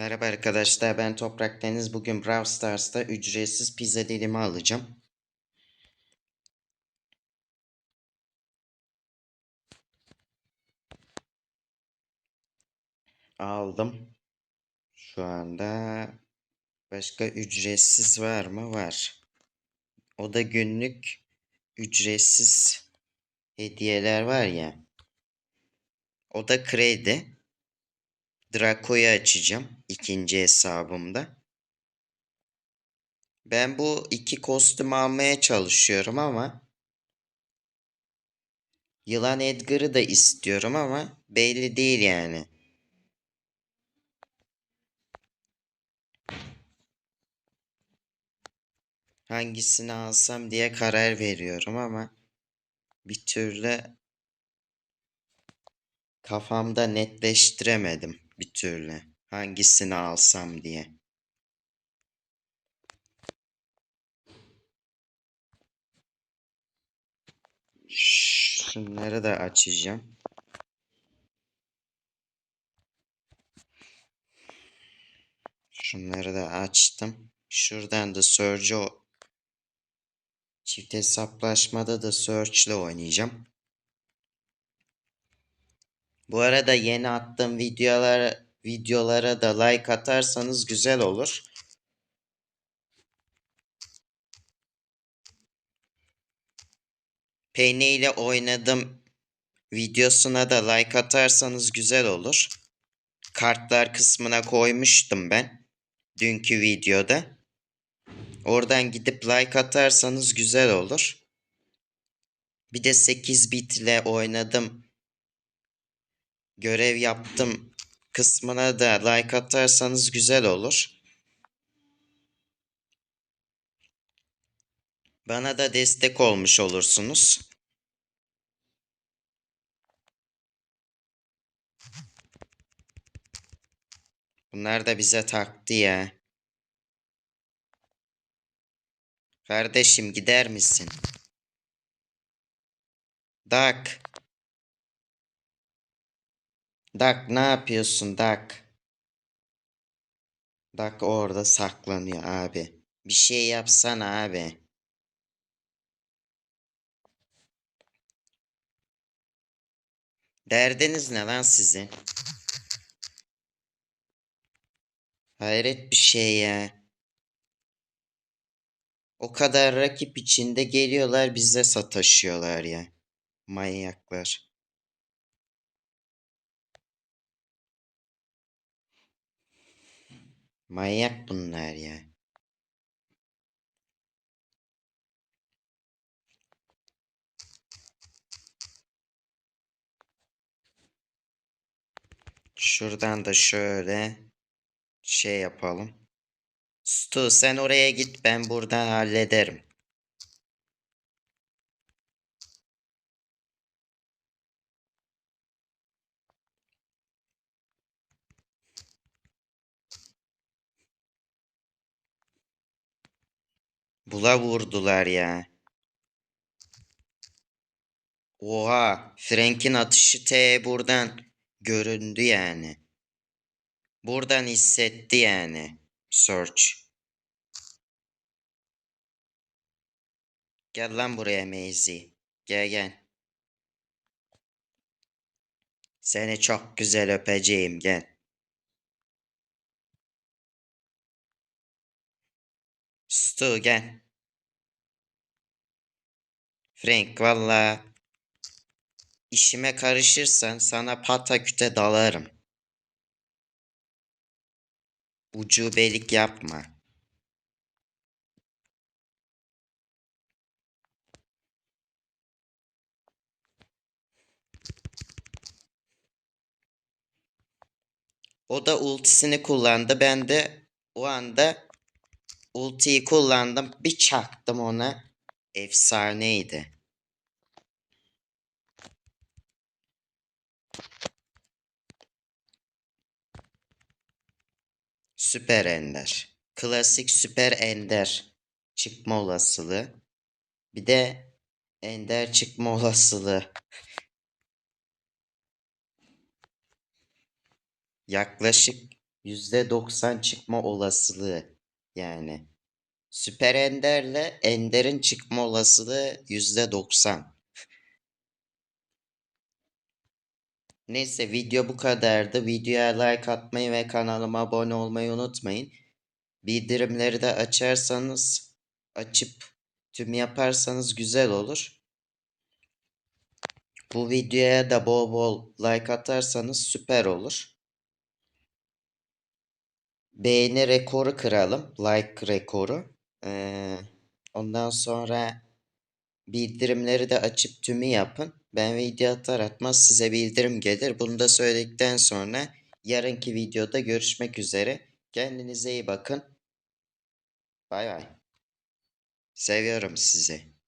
Merhaba arkadaşlar ben Toprak Deniz. Bugün Brawl Stars'ta ücretsiz pizza dilimi alacağım. Aldım. Şu anda başka ücretsiz var mı? Var. O da günlük ücretsiz hediyeler var ya. O da kredi. Draco'yu açacağım ikinci hesabımda. Ben bu iki kostüm almaya çalışıyorum ama Yılan Edgar'ı da istiyorum ama belli değil yani. Hangisini alsam diye karar veriyorum ama bir türlü kafamda netleştiremedim bir türlü hangisini alsam diye. Şunları da açacağım. Şunları da açtım. Şuradan da Surge'ı çift hesaplaşmada da Surge'le oynayacağım. Bu arada yeni attığım videolara videolara da like atarsanız güzel olur. Penny ile oynadım videosuna da like atarsanız güzel olur. Kartlar kısmına koymuştum ben dünkü videoda. Oradan gidip like atarsanız güzel olur. Bir de 8 bit ile oynadım. Görev yaptım kısmına da like atarsanız güzel olur. Bana da destek olmuş olursunuz. Bunlar da bize taktı ya. Kardeşim gider misin? Dak. Dak ne yapıyorsun Dak? Dak orada saklanıyor abi. Bir şey yapsana abi. Derdiniz ne lan sizin? Hayret bir şey ya. O kadar rakip içinde geliyorlar bize sataşıyorlar ya. Manyaklar. Manyak bunlar ya. Şuradan da şöyle şey yapalım. Stu sen oraya git ben buradan hallederim. Bula vurdular ya. Oha, Frank'in atışı T buradan göründü yani. Buradan hissetti yani. Search. Gel lan buraya Maisie. Gel gel. Seni çok güzel öpeceğim gel. Stu. Frank valla işime karışırsan sana pataküte dalarım. Ucubelik yapma. O da ultisini kullandı. Ben de o anda ultiyi kullandım. Bir çaktım ona. Efsaneydi. Süper Ender. Klasik Süper Ender çıkma olasılığı. Bir de Ender çıkma olasılığı. Yaklaşık %90 çıkma olasılığı yani. Süper Ender'le Ender'in çıkma olasılığı %90. Neyse video bu kadardı. Videoya like atmayı ve kanalıma abone olmayı unutmayın. Bildirimleri de açarsanız açıp tüm yaparsanız güzel olur. Bu videoya da bol bol like atarsanız süper olur. Beğeni rekoru kıralım. Like rekoru. Ee, ondan sonra bildirimleri de açıp tümü yapın. Ben video atar atmaz size bildirim gelir. Bunu da söyledikten sonra yarınki videoda görüşmek üzere. Kendinize iyi bakın. Bay bay. Seviyorum sizi.